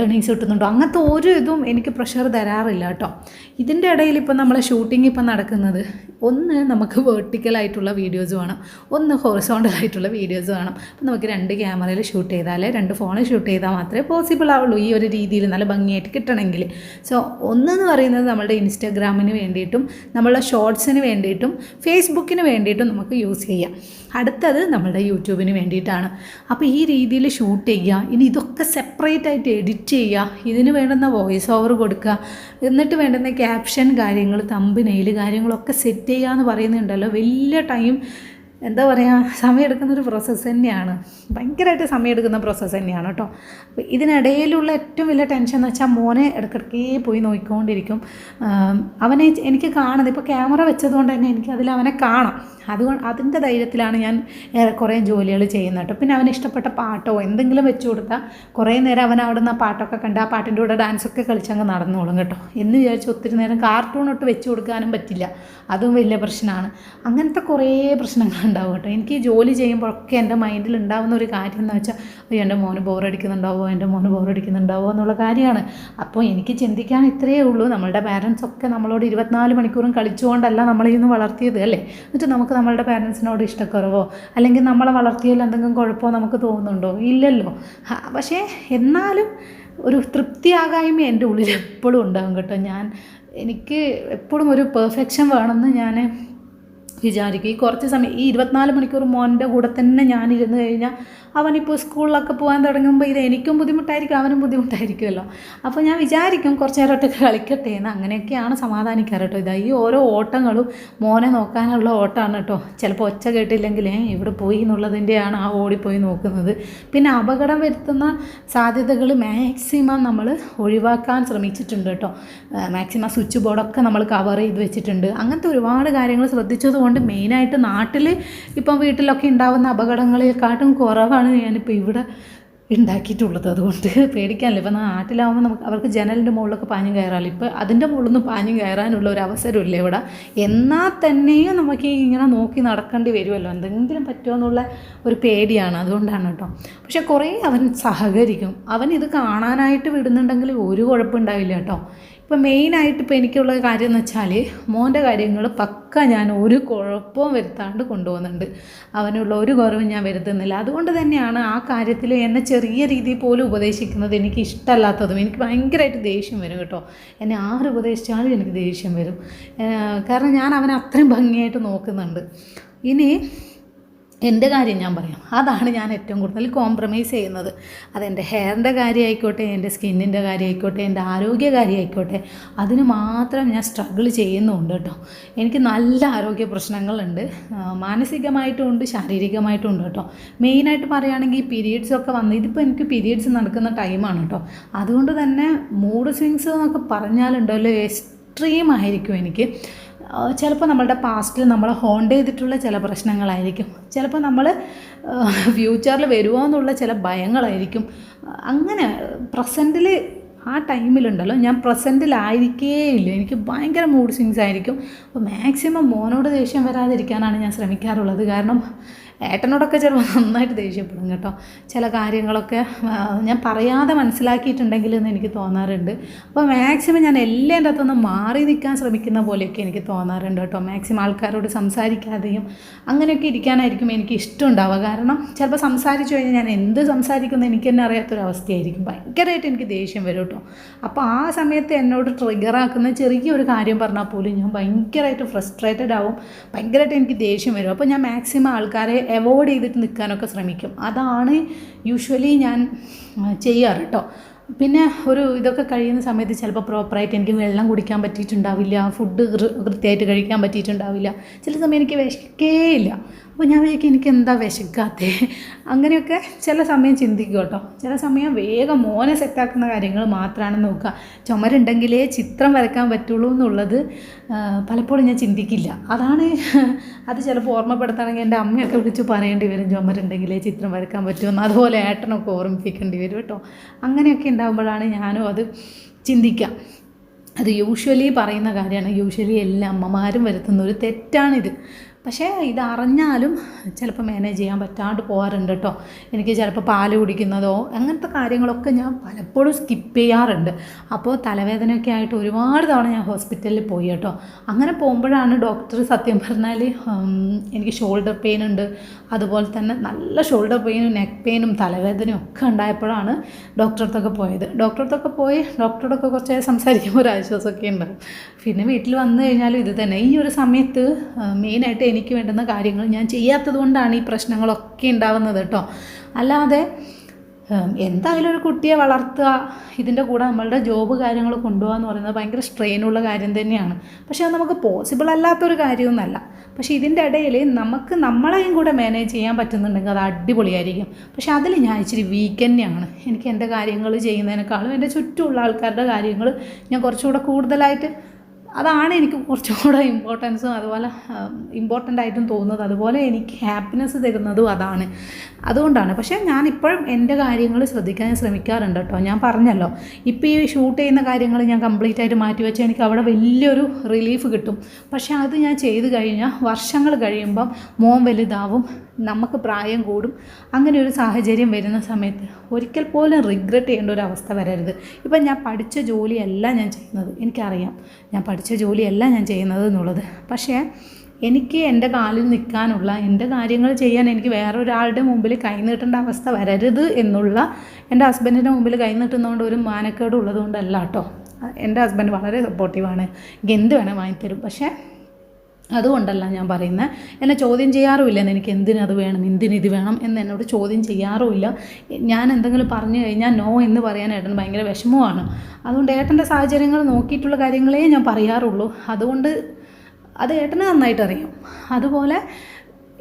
ഏർണിങ്സ് കിട്ടുന്നുണ്ടോ? അങ്ങനത്തെ ഒരു ഇതും എനിക്ക് പ്രഷർ തരാറില്ല കേട്ടോ. ഇതിന്റെ ഇടയിൽ ഇപ്പം നമ്മളെ ഷൂട്ടിംഗ് ഇപ്പം നടക്കുന്നത് ഒന്ന് നമുക്ക് വേർട്ടിക്കലായിട്ടുള്ള വീഡിയോസ് വേണം ഒന്ന് ഹൊറിസോണ്ടൽ ആയിട്ടുള്ള വീഡിയോസ് വേണം. അപ്പം നമുക്ക് രണ്ട് ക്യാമറയിൽ ഷൂട്ട് ചെയ്താലേ രണ്ട് ഫോണിൽ ഷൂട്ട് ചെയ്താൽ മാത്രമേ പോസിബിൾ ആവുള്ളൂ ഈ ഒരു രീതിയിൽ നല്ല ഭംഗിയായിട്ട് കിട്ടണമെങ്കിൽ. സോ ഒന്നെന്ന് പറയുന്നത് നമ്മുടെ നമ്മളുടെ ഇൻസ്റ്റാഗ്രാമിന് വേണ്ടിയിട്ടും നമ്മളുടെ ഷോർട്സിന് വേണ്ടിയിട്ടും ഫേസ്ബുക്കിന് വേണ്ടിയിട്ടും നമുക്ക് യൂസ് ചെയ്യാം. അടുത്തത് നമ്മളുടെ യൂട്യൂബിന് വേണ്ടിയിട്ടാണ്. അപ്പോൾ ഈ രീതിയിൽ ഷൂട്ട് ചെയ്യുക ഇനി ഇതൊക്കെ സെപ്പറേറ്റ് ആയിട്ട് എഡിറ്റ് ചെയ്യുക ഇതിന് വേണ്ടുന്ന വോയിസ് ഓവർ കൊടുക്കുക എന്നിട്ട് വേണ്ടുന്ന ക്യാപ്ഷൻ കാര്യങ്ങൾ തമ്പ് നെയിൽ കാര്യങ്ങളൊക്കെ സെറ്റ് ചെയ്യുക എന്ന് പറയുന്നുണ്ടല്ലോ വലിയ ടൈം എന്താ പറയുക സമയമെടുക്കുന്ന ഒരു പ്രോസസ്സ് തന്നെയാണ്. ഭയങ്കരമായിട്ട് സമയമെടുക്കുന്ന പ്രോസസ്സ് തന്നെയാണ് കേട്ടോ. അപ്പോൾ ഇതിനിടയിലുള്ള ഏറ്റവും വലിയ ടെൻഷൻ എന്ന് വെച്ചാൽ മോനെ ഇടയ്ക്കിടയ്ക്ക് പോയി നോക്കിക്കൊണ്ടിരിക്കും അവനെ എനിക്ക് കാണുന്നത് ഇപ്പോൾ ക്യാമറ വെച്ചതുകൊണ്ട് തന്നെ എനിക്ക് അതിൽ അവനെ കാണാം. അതുകൊണ്ട് അതിന്റെ ധൈര്യത്തിലാണ് ഞാൻ കുറേ ജോലികൾ ചെയ്യുന്നത് കേട്ടോ. പിന്നെ അവന് ഇഷ്ടപ്പെട്ട പാട്ടോ എന്തെങ്കിലും വെച്ചു കൊടുത്താൽ കുറേ നേരം അവൻ അവിടെ നിന്ന് ആ പാട്ടൊക്കെ കണ്ട് ആ പാട്ടിന്റെ കൂടെ ഡാൻസൊക്കെ കളിച്ചങ്ങ് നടന്നോളും കേട്ടോ. എന്ന് വിചാരിച്ച് ഒത്തിരി നേരം കാർട്ടൂൺ ഇട്ട് വെച്ച് കൊടുക്കാനും പറ്റില്ല. അതും വലിയ പ്രശ്നമാണ്. അങ്ങനത്തെ കുറേ പ്രശ്നങ്ങൾ ഉണ്ടാവും കേട്ടോ. എനിക്ക് ജോലി ചെയ്യുമ്പോഴൊക്കെ എന്റെ മൈൻഡിൽ ഉണ്ടാകുന്ന ഒരു കാര്യം എന്ന് വെച്ചാൽ അയ്യോ എന്റെ മോന് ബോറടിക്കുന്നുണ്ടാവോ എന്റെ മോന് ബോറടിക്കുന്നുണ്ടാവോ എന്നുള്ള കാര്യമാണ്. അപ്പോൾ എനിക്ക് ചിന്തിക്കാൻ ഇത്രയേ ഉള്ളൂ. നമ്മളുടെ പാരൻസ് ഒക്കെ നമ്മളോട് ഇരുപത്തിനാല് മണിക്കൂറും കളിച്ചുകൊണ്ടല്ല നമ്മളെ നിന്ന് വളർത്തിയത് അല്ലേ? എന്നിട്ട് നമുക്ക് നമ്മളുടെ പാരൻസിനോട് ഇഷ്ടക്കുറവോ? അല്ലെങ്കിൽ നമ്മളെ വളർത്തിയതിൽ എന്തെങ്കിലും കുഴപ്പമോ നമുക്ക് തോന്നുന്നുണ്ടോ? ഇല്ലല്ലോ. പക്ഷേ എന്നാലും ഒരു തൃപ്തിയാകായ്മ എന്റെ ഉള്ളിൽ എപ്പോഴും ഉണ്ടാകും കേട്ടോ. ഞാൻ എനിക്ക് എപ്പോഴും ഒരു പെർഫെക്ഷൻ വേണമെന്ന് ഞാൻ വിചാരിക്കും. ഈ കുറച്ച് സമയം ഈ ഇരുപത്തിനാല് മണിക്കൂർ മോന്റെ കൂടെ തന്നെ ഞാനിരുന്ന് കഴിഞ്ഞാൽ അവനിപ്പോൾ സ്കൂളിലൊക്കെ പോകാൻ തുടങ്ങുമ്പോൾ ഇത് എനിക്കും ബുദ്ധിമുട്ടായിരിക്കും അവനും ബുദ്ധിമുട്ടായിരിക്കുമല്ലോ. അപ്പോൾ ഞാൻ വിചാരിക്കും കുറച്ച് നേരം കളിക്കട്ടെ എന്ന് അങ്ങനെയൊക്കെയാണ് സമാധാനിക്കാറ് കേട്ടോ. ഇതാ ഈ ഓരോ ഓട്ടങ്ങളും മോനെ നോക്കാനുള്ള ഓട്ടമാണ് കേട്ടോ. ചിലപ്പോൾ ഒച്ച കേട്ടില്ലെങ്കിൽ "ഏ, ഇവിടെ പോയി എന്നുള്ളതിന്റെയാണ് ആ ഓടിപ്പോയി നോക്കുന്നത്. പിന്നെ അപകടം വരുത്തുന്ന സാധ്യതകൾ മാക്സിമം നമ്മൾ ഒഴിവാക്കാൻ ശ്രമിച്ചിട്ടുണ്ട് കേട്ടോ. മാക്സിമം സ്വിച്ച് ബോർഡൊക്കെ നമ്മൾ കവർ ചെയ്ത് വെച്ചിട്ടുണ്ട്. അങ്ങനത്തെ ഒരുപാട് കാര്യങ്ങൾ ശ്രദ്ധിച്ചതുകൊണ്ട് മെയിനായിട്ട് നാട്ടിൽ ഇപ്പം വീട്ടിലൊക്കെ ഉണ്ടാകുന്ന അപകടങ്ങളെക്കാട്ടും കുറവാണ് ഞാനിപ്പോൾ ഇവിടെ ഉണ്ടാക്കിയിട്ടുള്ളത് അതുകൊണ്ട് പേടിക്കാനില്ല. ഇപ്പം നാട്ടിലാവുമ്പോൾ നമുക്ക് അവർക്ക് ജനലിന്റെ മുകളിലൊക്കെ പാഞ്ഞും കയറാമല്ലോ ഇപ്പോൾ അതിന്റെ മുകളിൽ പാഞ്ഞു കയറാനുള്ള ഒരു അവസരമില്ല ഇവിടെ. എന്നാൽ തന്നെയും നമുക്ക് ഇങ്ങനെ നോക്കി നടക്കേണ്ടി വരുമല്ലോ. എന്തെങ്കിലും പറ്റുമോ ഒരു പേടിയാണ്. അതുകൊണ്ടാണ് കേട്ടോ. പക്ഷെ കുറേ അവൻ സഹകരിക്കും. അവൻ ഇത് കാണാനായിട്ട് വിടുന്നുണ്ടെങ്കിൽ ഒരു കുഴപ്പമുണ്ടാവില്ല കേട്ടോ. ഇപ്പം മെയിനായിട്ട് ഇപ്പോൾ എനിക്കുള്ള കാര്യം എന്ന് വെച്ചാൽ മോന്റെ കാര്യങ്ങൾ പക്ക ഞാൻ ഒരു കുഴപ്പവും വരുത്താണ്ട് കൊണ്ടുപോകുന്നുണ്ട്. അവനുള്ള ഒരു കുറവും ഞാൻ വരുത്തുന്നില്ല. അതുകൊണ്ട് തന്നെയാണ് ആ കാര്യത്തിൽ എന്നെ ചെറിയ രീതിയിൽ പോലും ഉപദേശിക്കുന്നത് എനിക്ക് ഇഷ്ടമല്ലാത്തതും എനിക്ക് ഭയങ്കരമായിട്ട് ദേഷ്യം വരും കേട്ടോ. എന്നെ ആര് ഉപദേശിച്ചാലും എനിക്ക് ദേഷ്യം വരും. കാരണം ഞാൻ അവനെ അത്രയും ഭംഗിയായിട്ട് നോക്കുന്നുണ്ട്. ഇനി എന്റെ കാര്യം ഞാൻ പറയാം. അതാണ് ഞാൻ ഏറ്റവും കൂടുതൽ കോംപ്രമൈസ് ചെയ്യുന്നത്. അതെന്റെ ഹെയറിന്റെ കാര്യമായിക്കോട്ടെ എന്റെ സ്കിന്നിന്റെ കാര്യമായിക്കോട്ടെ എന്റെ ആരോഗ്യ കാര്യമായിക്കോട്ടെ അതിന് മാത്രം ഞാൻ സ്ട്രഗിൾ ചെയ്യുന്നുണ്ട് കേട്ടോ. എനിക്ക് നല്ല ആരോഗ്യ പ്രശ്നങ്ങളുണ്ട്. മാനസികമായിട്ടും ഉണ്ട് ശാരീരികമായിട്ടും ഉണ്ട് കേട്ടോ മെയിനായിട്ട് പറയുകയാണെങ്കിൽ പീരീഡ്സ് ഒക്കെ വന്ന് ഇതിപ്പോൾ എനിക്ക് പീരീഡ്സ് നടക്കുന്ന ടൈമാണ് കേട്ടോ. അതുകൊണ്ട് തന്നെ മൂഡ് സ്വിങ്സ് എന്നൊക്കെ പറഞ്ഞാലുണ്ടല്ലോ എക്സ്ട്രീം ആയിരിക്കും എനിക്ക്. ചിലപ്പോൾ നമ്മളുടെ പാസ്റ്റിൽ നമ്മൾ ഹോണ്ട് ചെയ്തിട്ടുള്ള ചില പ്രശ്നങ്ങളായിരിക്കും. ചിലപ്പോൾ നമ്മൾ ഫ്യൂച്ചറിൽ വരുമോ എന്നുള്ള ചില ഭയങ്ങളായിരിക്കും. അങ്ങനെ പ്രസന്റിൽ ആ ടൈമിലുണ്ടല്ലോ ഞാൻ പ്രസന്റിലായിരിക്കേ ഇല്ല എനിക്ക് ഭയങ്കര മൂഡ് സ്വിങ്സ് ആയിരിക്കും. അപ്പോൾ മാക്സിമം മോനോട് ദേഷ്യം വരാതിരിക്കാനാണ് ഞാൻ ശ്രമിക്കാറുള്ളത്. കാരണം ഏട്ടനോടൊക്കെ ചിലപ്പോൾ നന്നായിട്ട് ദേഷ്യപ്പെടും കേട്ടോ. ചില കാര്യങ്ങളൊക്കെ ഞാൻ പറയാതെ മനസ്സിലാക്കിയിട്ടുണ്ടെങ്കിൽ എന്ന് എനിക്ക് തോന്നാറുണ്ട്. അപ്പോൾ മാക്സിമം ഞാൻ എല്ലാന്റെ അകത്തുനിന്ന് മാറി നിൽക്കാൻ ശ്രമിക്കുന്ന പോലെയൊക്കെ എനിക്ക് തോന്നാറുണ്ട് കേട്ടോ. മാക്സിമം ആൾക്കാരോട് സംസാരിക്കാതെയും അങ്ങനെയൊക്കെ ഇരിക്കാനായിരിക്കും എനിക്ക് ഇഷ്ടം ഉണ്ടാവുക കാരണം ചിലപ്പോൾ സംസാരിച്ചു കഴിഞ്ഞാൽ ഞാൻ എന്ത് സംസാരിക്കുന്നു എനിക്ക് തന്നെ അറിയാത്തൊരവസ്ഥയായിരിക്കും. ഭയങ്കരമായിട്ട് എനിക്ക് ദേഷ്യം വരും കേട്ടോ. അപ്പോൾ ആ സമയത്ത് എന്നോട് ട്രിഗറാക്കുന്ന ചെറിയൊരു കാര്യം പറഞ്ഞാൽ പോലും ഞാൻ ഭയങ്കരമായിട്ട് ഫ്രസ്ട്രേറ്റഡ് ആവും. ഭയങ്കരമായിട്ട് എനിക്ക് ദേഷ്യം വരും. അപ്പോൾ ഞാൻ മാക്സിമം ആൾക്കാരെ അവോയ്ഡ് ചെയ്തിട്ട് നിൽക്കാനൊക്കെ ശ്രമിക്കും. അതാണ് യൂഷ്വലി ഞാൻ ചെയ്യാറ് കേട്ടോ പിന്നെ ഒരു ഇതൊക്കെ കഴിയുന്ന സമയത്ത് ചിലപ്പോൾ പ്രോപ്പറായിട്ട് എനിക്ക് വെള്ളം കുടിക്കാൻ പറ്റിയിട്ടുണ്ടാവില്ല ഫുഡ് കൃത്യമായിട്ട് കഴിക്കാൻ പറ്റിയിട്ടുണ്ടാവില്ല. ചില സമയം എനിക്ക് വിശക്കേയില്ല അപ്പോൾ ഞാൻ വിചാരിക്കും എനിക്ക് എന്താ വിശക്കാത്തേ? അങ്ങനെയൊക്കെ ചില സമയം ചിന്തിക്കും കേട്ടോ. ചില സമയം വേഗം മോനെ സെറ്റാക്കുന്ന കാര്യങ്ങൾ മാത്രമാണ് നോക്കുക. ചുമരുണ്ടെങ്കിലേ ചിത്രം വരയ്ക്കാൻ പറ്റുള്ളൂ എന്നുള്ളത് പലപ്പോഴും ഞാൻ ചിന്തിക്കില്ല. അതാണ് അത് ചിലപ്പോൾ ഓർമ്മപ്പെടുത്തണമെങ്കിൽ എന്റെ അമ്മയൊക്കെ വിളിച്ച് പറയേണ്ടി വരും ചുമരുണ്ടെങ്കിലേ ചിത്രം വരയ്ക്കാൻ പറ്റുമെന്ന് അതുപോലെ ഏട്ടനൊക്കെ ഓർമ്മിപ്പിക്കേണ്ടി വരും കേട്ടോ. അങ്ങനെയൊക്കെ ഉണ്ടാകുമ്പോഴാണ് ഞാനും അത് ചിന്തിക്കുക. അത് യൂഷ്വലി പറയുന്ന കാര്യമാണ്. യൂഷ്വലി എല്ലാ അമ്മമാരും വരുത്തുന്ന ഒരു തെറ്റാണിത്. പക്ഷേ ഇതറിഞ്ഞാലും ചിലപ്പോൾ മാനേജ് ചെയ്യാൻ പറ്റാണ്ട് പോകാറുണ്ട് കേട്ടോ. എനിക്ക് ചിലപ്പോൾ പാൽ കുടിക്കുന്നതോ അങ്ങനത്തെ കാര്യങ്ങളൊക്കെ ഞാൻ പലപ്പോഴും സ്കിപ്പ് ചെയ്യാറുണ്ട്. അപ്പോൾ തലവേദനയൊക്കെ ആയിട്ട് ഒരുപാട് തവണ ഞാൻ ഹോസ്പിറ്റലിൽ പോയി കേട്ടോ. അങ്ങനെ പോകുമ്പോഴാണ് ഡോക്ടർ സത്യം പറഞ്ഞാൽ എനിക്ക് ഷോൾഡർ പെയിൻ ഉണ്ട്. അതുപോലെ തന്നെ നല്ല ഷോൾഡർ പെയിനും നെക്ക് പെയിനും തലവേദനയും ഒക്കെ ഉണ്ടായപ്പോഴാണ് ഡോക്ടറടുത്തൊക്കെ പോയത്. ഡോക്ടറടുത്തൊക്കെ പോയി ഡോക്ടറോടൊക്കെ കുറച്ച് സംസാരിക്കുമ്പോൾ ഒരു ആശ്വാസമൊക്കെ ഉണ്ടാവും. പിന്നെ വീട്ടിൽ വന്നു കഴിഞ്ഞാലും ഇത് തന്നെ. ഈ ഒരു സമയത്ത് മെയിനായിട്ട് എനിക്ക് വേണ്ടുന്ന കാര്യങ്ങൾ ഞാൻ ചെയ്യാത്തത് കൊണ്ടാണ് ഈ പ്രശ്നങ്ങളൊക്കെ ഉണ്ടാവുന്നത് കേട്ടോ. അല്ലാതെ എന്തായാലും ഒരു കുട്ടിയെ വളർത്തുക ഇതിന്റെ കൂടെ നമ്മളുടെ ജോബ് കാര്യങ്ങൾ കൊണ്ടുപോകുക എന്ന് പറയുന്നത് ഭയങ്കര സ്ട്രെയിനുള്ള കാര്യം തന്നെയാണ്. പക്ഷേ അത് നമുക്ക് പോസിബിൾ അല്ലാത്തൊരു കാര്യമൊന്നുമല്ല പക്ഷേ ഇതിന്റെ ഇടയിൽ നമുക്ക് നമ്മളെയും കൂടെ മാനേജ് ചെയ്യാൻ പറ്റുന്നുണ്ടെങ്കിൽ അത് അടിപൊളിയായിരിക്കും. പക്ഷേ അതിൽ ഞാൻ ഇച്ചിരി വീക്ക് തന്നെയാണ്. എനിക്ക് എന്റെ കാര്യങ്ങൾ ചെയ്യുന്നതിനേക്കാളും എന്റെ ചുറ്റുമുള്ള ആൾക്കാരുടെ കാര്യങ്ങൾ ഞാൻ കുറച്ചുകൂടെ കൂടുതലായിട്ട് അതാണ് എനിക്ക് കുറച്ചുകൂടെ ഇമ്പോർട്ടൻസും അതുപോലെ ഇമ്പോർട്ടന്റ് ആയിട്ടും തോന്നുന്നത്. അതുപോലെ എനിക്ക് ഹാപ്പിനെസ് തരുന്നതും അതാണ്. അതുകൊണ്ടാണ്. പക്ഷേ ഞാൻ ഇപ്പോഴും എന്റെ കാര്യങ്ങൾ ശ്രദ്ധിക്കാൻ ശ്രമിക്കാറുണ്ട് കേട്ടോ. ഞാൻ പറഞ്ഞല്ലോ ഇപ്പോൾ ഈ ഷൂട്ട് ചെയ്യുന്ന കാര്യങ്ങൾ ഞാൻ കംപ്ലീറ്റ് ആയിട്ട് മാറ്റി വെച്ചാൽ എനിക്ക് അവിടെ വലിയൊരു റിലീഫ് കിട്ടും. പക്ഷേ അത് ഞാൻ ചെയ്ത് കഴിഞ്ഞാൽ വർഷങ്ങൾ കഴിയുമ്പം മോം വലുതാവും നമുക്ക് പ്രായം കൂടും. അങ്ങനെ ഒരു സാഹചര്യം വരുന്ന സമയത്ത് ഒരിക്കൽ പോലും റിഗ്രറ്റ് ചെയ്യേണ്ട ഒരു അവസ്ഥ വരരുത്. ഇപ്പം ഞാൻ പഠിച്ച ജോലിയല്ല ഞാൻ ചെയ്യുന്നത്. എനിക്കറിയാം. ഞാൻ പഠിച്ച ജോലിയല്ല ഞാൻ ചെയ്യുന്നത് എന്നുള്ളത്. പക്ഷേ എനിക്ക് എന്റെ കാലിൽ നിൽക്കാനുള്ള എന്റെ കാര്യങ്ങൾ ചെയ്യാൻ എനിക്ക് വേറൊരാളുടെ മുമ്പിൽ കൈനീട്ടേണ്ട അവസ്ഥ വരരുത് എന്നുള്ള എന്റെ ഹസ്ബൻഡിന്റെ മുമ്പിൽ കൈനീട്ടുന്നതുകൊണ്ട് ഒരു മാനക്കേട് ഉള്ളതുകൊണ്ടല്ല കേട്ടോ. എന്റെ ഹസ്ബൻഡ് വളരെ സപ്പോർട്ടീവാണ് എനിക്ക് എന്ത് വേണേൽ വാങ്ങിത്തരും. പക്ഷേ അതുകൊണ്ടല്ല ഞാൻ പറയുന്നത് എന്നെ ചോദ്യം ചെയ്യാറുമില്ല. എനിക്ക് എന്തിനത് വേണം? എന്തിനിത് വേണം? എന്ന് എന്നോട് ചോദ്യം ചെയ്യാറുമില്ല. ഞാൻ എന്തെങ്കിലും പറഞ്ഞു കഴിഞ്ഞാൽ നോ എന്ന് പറയാൻ ഏട്ടന് ഭയങ്കര വിഷമമാണ്. അതുകൊണ്ട് ഏട്ടന്റെ സാഹചര്യങ്ങൾ നോക്കിയിട്ടുള്ള കാര്യങ്ങളേ ഞാൻ പറയാറുള്ളൂ. അതുകൊണ്ട് അത് ഏട്ടന് നന്നായിട്ട് അറിയാം അതുപോലെ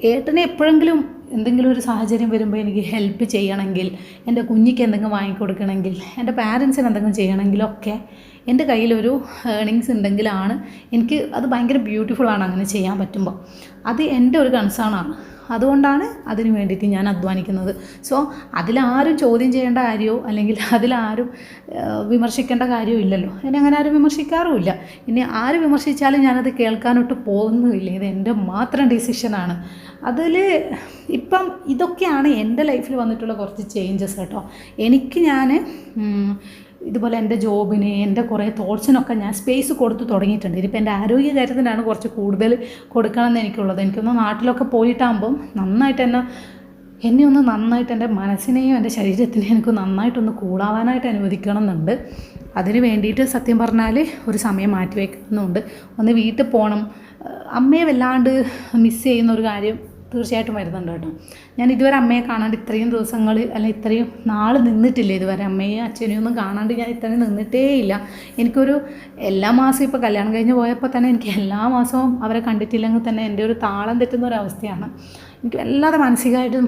ഏട്ടനെ എപ്പോഴെങ്കിലും എന്തെങ്കിലും ഒരു സാഹചര്യം വരുമ്പോൾ എനിക്ക് ഹെൽപ്പ് ചെയ്യണമെങ്കിൽ എന്റെ കുഞ്ഞിക്ക് എന്തെങ്കിലും വാങ്ങിക്കൊടുക്കണമെങ്കിൽ എന്റെ പാരൻസിന് എന്തെങ്കിലും ചെയ്യണമെങ്കിലൊക്കെ എന്റെ കയ്യിലൊരു ഏണിങ്സ് ഉണ്ടെങ്കിലാണ് എനിക്ക് അത് ഭയങ്കര ആണ് അങ്ങനെ ചെയ്യാൻ പറ്റുമ്പോൾ. അത് എന്റെ ഒരു കൺസേണാണ് അതുകൊണ്ടാണ് അതിന് വേണ്ടിയിട്ട് ഞാൻ അധ്വാനിക്കുന്നത്. സോ അതിലാരും ചോദ്യം ചെയ്യേണ്ട കാര്യമോ അല്ലെങ്കിൽ അതിലാരും വിമർശിക്കേണ്ട കാര്യമോ ഇല്ലല്ലോ. എന്നെ അങ്ങനെ ആരും വിമർശിക്കാറുമില്ല. ഇനി ആര് വിമർശിച്ചാലും ഞാനത് കേൾക്കാനൊട്ട് പോകുന്നുമില്ല. ഇത് എന്റെ മാത്രം ഡിസിഷനാണ് അതിൽ ഇപ്പം ഇതൊക്കെയാണ് എന്റെ ലൈഫിൽ വന്നിട്ടുള്ള കുറച്ച് ചേഞ്ചസ് കേട്ടോ. എനിക്ക് ഞാൻ ഇതുപോലെ എന്റെ ജോബിന് എന്റെ കുറേ തോട്ട്സിനൊക്കെ ഞാൻ സ്പേസ് കൊടുത്തു തുടങ്ങിയിട്ടുണ്ട്. ഇതിപ്പോൾ എന്റെ ആരോഗ്യകാര്യത്തിനാണ് കുറച്ച് കൂടുതൽ കൊടുക്കണം എന്ന് എനിക്കുള്ളത്. എനിക്കൊന്ന് നാട്ടിലൊക്കെ പോയിട്ടാകുമ്പം നന്നായിട്ട് എന്നെ എന്നെ ഒന്ന് നന്നായിട്ട് എന്റെ മനസ്സിനെയും എന്റെ ശരീരത്തിനെയും എനിക്ക് നന്നായിട്ടൊന്ന് കൂടാവാനായിട്ട് അനുവദിക്കണം എന്നുണ്ട് അതിന് വേണ്ടിയിട്ട് സത്യം പറഞ്ഞാൽ ഒരു സമയം മാറ്റി വയ്ക്കുന്നുണ്ട് ഒന്ന് വീട്ടിൽ പോകണം. അമ്മയെ വല്ലാണ്ട് മിസ് ചെയ്യുന്ന ഒരു കാര്യം തീർച്ചയായിട്ടും വരുന്നുണ്ട് കേട്ടോ. ഞാൻ ഇതുവരെ അമ്മയെ കാണാണ്ട് ഇത്രയും ദിവസങ്ങൾ അല്ല ഇത്രയും നാൾ നിന്നിട്ടില്ല ഇതുവരെ. അമ്മയും അച്ഛനെയും ഒന്നും കാണാണ്ട് ഞാൻ ഇത്രയും നിന്നിട്ടേ ഇല്ല എനിക്കൊരു എല്ലാ മാസവും ഇപ്പോൾ കല്യാണം കഴിഞ്ഞ് പോയപ്പോൾ തന്നെ എനിക്ക് എല്ലാ മാസവും അവരെ കണ്ടിട്ടില്ലെങ്കിൽ തന്നെ എന്റെ ഒരു താളം തെറ്റുന്ന ഒരു അവസ്ഥയാണ്. എനിക്ക് വല്ലാതെ മാനസികമായിട്ടും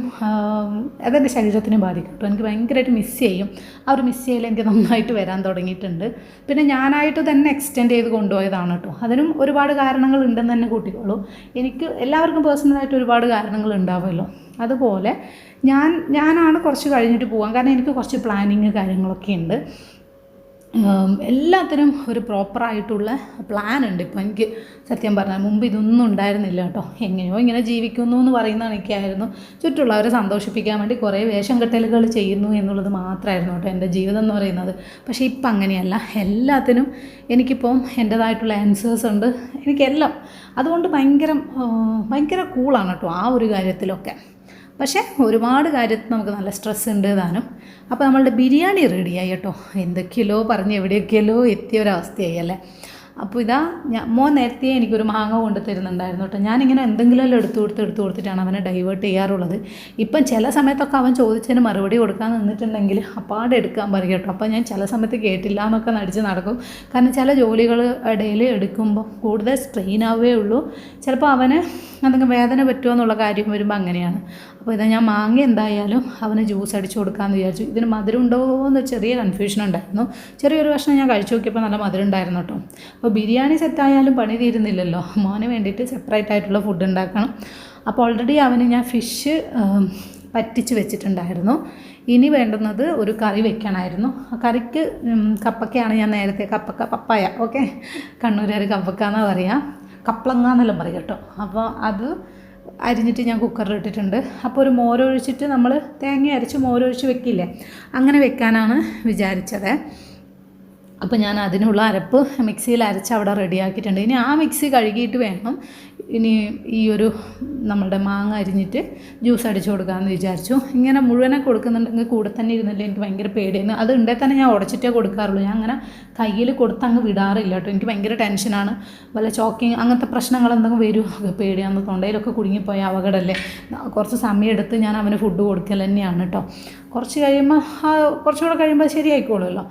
അതെന്റെ ശരീരത്തിനെ ബാധിക്കും. കേട്ടോ എനിക്ക് ഭയങ്കരമായിട്ട് മിസ് ചെയ്യും. ആ ഒരു മിസ് ചെയ്യൽ എനിക്ക് നന്നായിട്ട് വരാൻ തുടങ്ങിയിട്ടുണ്ട്. പിന്നെ ഞാനായിട്ട് തന്നെ എക്സ്റ്റെൻഡ് ചെയ്ത് കൊണ്ടുപോയതാണ് കേട്ടോ അതിനും ഒരുപാട് കാരണങ്ങൾ ഉണ്ടെന്ന് തന്നെ കൂട്ടിക്കോളൂ. എനിക്ക് എല്ലാവർക്കും പേഴ്സണലായിട്ട് ഒരുപാട് കാരണങ്ങൾ ഉണ്ടാവുമല്ലോ. അതുപോലെ ഞാൻ ഞാനാണ് കുറച്ച് കഴിഞ്ഞിട്ട് പോകാൻ കാരണം എനിക്ക് കുറച്ച് പ്ലാനിങ് കാര്യങ്ങളൊക്കെ ഉണ്ട്. എല്ലാത്തിനും ഒരു പ്രോപ്പറായിട്ടുള്ള പ്ലാൻ ഉണ്ട്. ഇപ്പോൾ എനിക്ക് സത്യം പറഞ്ഞാൽ മുമ്പ് ഇതൊന്നും ഉണ്ടായിരുന്നില്ല കേട്ടോ. എങ്ങനെയോ ഇങ്ങനെ ജീവിക്കുന്നു എന്ന് പറയുന്ന എനിക്കായിരുന്നു ചുറ്റുള്ളവരെ സന്തോഷിപ്പിക്കാൻ വേണ്ടി കുറേ വേഷം കെട്ടലുകൾ ചെയ്യുന്നു എന്നുള്ളത് മാത്രമായിരുന്നു കേട്ടോ എന്റെ ജീവിതം എന്ന് പറയുന്നത്. പക്ഷേ ഇപ്പം അങ്ങനെയല്ല. എല്ലാത്തിനും എനിക്കിപ്പം എന്റേതായിട്ടുള്ള ആൻസേഴ്സ് ഉണ്ട്. എനിക്കെല്ലാം. അതുകൊണ്ട് ഭയങ്കര ഭയങ്കര കൂളാണ് കേട്ടോ ആ ഒരു കാര്യത്തിലൊക്കെ. പക്ഷേ ഒരുപാട് കാര്യത്തിൽ നമുക്ക് നല്ല സ്ട്രെസ് ഉണ്ട് താനും. അപ്പോൾ നമ്മളുടെ ബിരിയാണി റെഡിയായി കേട്ടോ. എന്തൊക്കെയല്ലോ പറഞ്ഞ് എവിടെയൊക്കെയല്ലോ എത്തിയ ഒരവസ്ഥയായി അല്ലേ? അപ്പോൾ ഇതാ ഞാൻ മോൻ നേരത്തെ എനിക്കൊരു മാങ്ങ കൊണ്ട് തരുന്നുണ്ടായിരുന്നു കേട്ടോ. ഞാനിങ്ങനെ എന്തെങ്കിലുമല്ലോ എടുത്തു കൊടുത്ത് എടുത്തു കൊടുത്തിട്ടാണ് അവനെ ഡൈവേർട്ട് ചെയ്യാറുള്ളത്. ഇപ്പം ചില സമയത്തൊക്കെ അവൻ ചോദിച്ചതിന് മറുപടി കൊടുക്കാൻ നിന്നിട്ടുണ്ടെങ്കിൽ അപ്പാടെ എടുക്കാൻ പറയും കേട്ടോ. അപ്പോൾ ഞാൻ ചില സമയത്ത് കേട്ടില്ല എന്നൊക്കെ നടിച്ച് നടക്കും. കാരണം ചില ജോലികൾ ഇടയിൽ എടുക്കുമ്പോൾ കൂടുതൽ സ്ട്രെയിൻ ആവുകയേ ഉള്ളൂ. ചിലപ്പോൾ അവന് എന്തെങ്കിലും വേദന പറ്റുമോ എന്നുള്ള കാര്യം വരുമ്പോൾ അങ്ങനെയാണ്. അപ്പോൾ ഇതാ ഞാൻ മാങ്ങ എന്തായാലും അവന് ജ്യൂസ് അടിച്ചു കൊടുക്കാമെന്ന് വിചാരിച്ചു. ഇതിന് മധുരം ഉണ്ടോ എന്ന് ചെറിയ കൺഫ്യൂഷൻ ഉണ്ടായിരുന്നു. ചെറിയൊരു ഭക്ഷണം ഞാൻ കഴിച്ചു നോക്കിയപ്പോൾ നല്ല മധുരം ഉണ്ടായിരുന്നു കേട്ടോ അപ്പോൾ ബിരിയാണി സെറ്റായാലും പണി തീരുന്നില്ലല്ലോ. മോന് വേണ്ടിയിട്ട് സെപ്പറേറ്റ് ആയിട്ടുള്ള ഫുഡ് ഉണ്ടാക്കണം. അപ്പോൾ ഓൾറെഡി അവന് ഞാൻ ഫിഷ് പറ്റിച്ച് വെച്ചിട്ടുണ്ടായിരുന്നു. ഇനി വേണ്ടുന്നത് ഒരു കറി വെക്കണമായിരുന്നു കറിക്ക് കപ്പക്കയാണ് ഞാൻ നേരത്തെ കപ്പക്ക പപ്പായ ഓക്കെ കണ്ണൂരുകാർ കപ്പക്ക എന്നാണ് പറയുക കപ്ലങ്ങ എന്നെല്ലാം പറയും കേട്ടോ അപ്പോൾ അത് അരിഞ്ഞിട്ട് ഞാൻ കുക്കറിൽ ഇട്ടിട്ടുണ്ട്. അപ്പോൾ ഒരു മോരൊഴിച്ചിട്ട് നമ്മൾ തേങ്ങ അരച്ച് മോരൊഴിച്ച് വെക്കില്ലേ? അങ്ങനെ വെക്കാനാണ് വിചാരിച്ചത്. അപ്പോൾ ഞാൻ അതിനുള്ള അരപ്പ് മിക്സിയിൽ അരച്ച് അവിടെ റെഡിയാക്കിയിട്ടുണ്ട് ഇനി ആ മിക്സി കഴുകിയിട്ട് വേണം. ഇനി ഈ ഒരു നമ്മളുടെ മാങ്ങ അരിഞ്ഞിട്ട് ജ്യൂസ് അടിച്ചു കൊടുക്കാമെന്ന് വിചാരിച്ചു. ഇങ്ങനെ മുഴുവനെ കൊടുക്കുന്നുണ്ടെങ്കിൽ കൂടെ തന്നെ ഇരുന്നില്ല? എനിക്ക് ഭയങ്കര പേടിയാണ് അത് ഉണ്ടേ തന്നെ ഞാൻ ഉടച്ചിട്ടേ കൊടുക്കാറുള്ളൂ. ഞാൻ അങ്ങനെ കയ്യിൽ കൊടുത്ത് അങ്ങ് വിടാറില്ല കേട്ടോ. എനിക്ക് ഭയങ്കര ടെൻഷനാണ് വല്ല ചോക്കിങ് അങ്ങനത്തെ പ്രശ്നങ്ങൾ എന്തെങ്കിലും വരുമോ പേടിയാന്ന് തൊണ്ടയിലൊക്കെ കുടുങ്ങിപ്പോയ അപകടമല്ലേ? കുറച്ച് സമയം എടുത്ത് ഞാൻ അവന് ഫുഡ് കൊടുക്കൽ തന്നെയാണ് കേട്ടോ. കുറച്ച് കഴിയുമ്പോൾ കുറച്ചുകൂടെ കഴിയുമ്പോൾ ശരിയായിക്കോളുമല്ലോ.